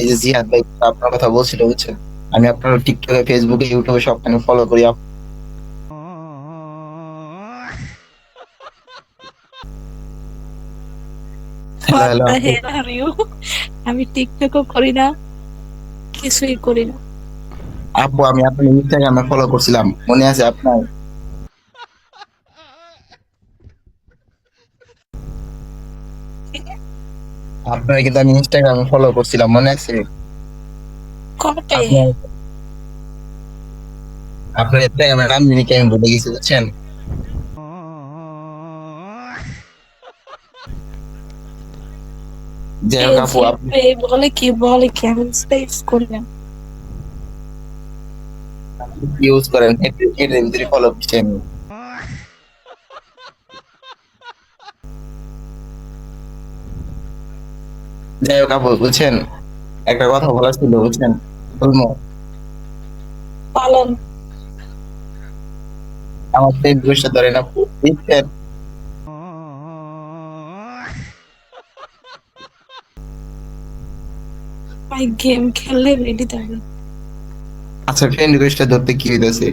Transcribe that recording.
এই যে জিহাদ ভাই আপনার কথা বলছিল বুঝছেন? আমি আপনার টিকটকে ফেসবুকে ইউটিউবে সবখানে ফলো করি? আমি টিকটকও করি না কিছুই করি না। আপু আমি আপনার ইনস্টাগ্রামে ফলো করছিলাম। মনে আছে আপনার? আপনার কিন্তু আমি ইনস্টাগ্রামে ফলো করছিলাম মনে আছে? কবে? আপনার ইনস্টাগ্রামের নাম জানি কি আমি ভুলে গেছি বুঝছেন? যাই হোক আপু আপনি বলে কি বলে কি আমি স্পেস করি ইউজ করেন? এর- ভিতরে ফলো করছেন যাই হোক আপু বুঝছেন? একটা কথা বলার ছিল বুঝছেন? বলব? পালন। আমার তো দোষটা ধরে না বুঝছেন? ভাই গেম খেললে রেডি থাকে আচ্ছা ফ্রেন্ড রিকোয়েস্টটা ধরতে কি হইতেছে?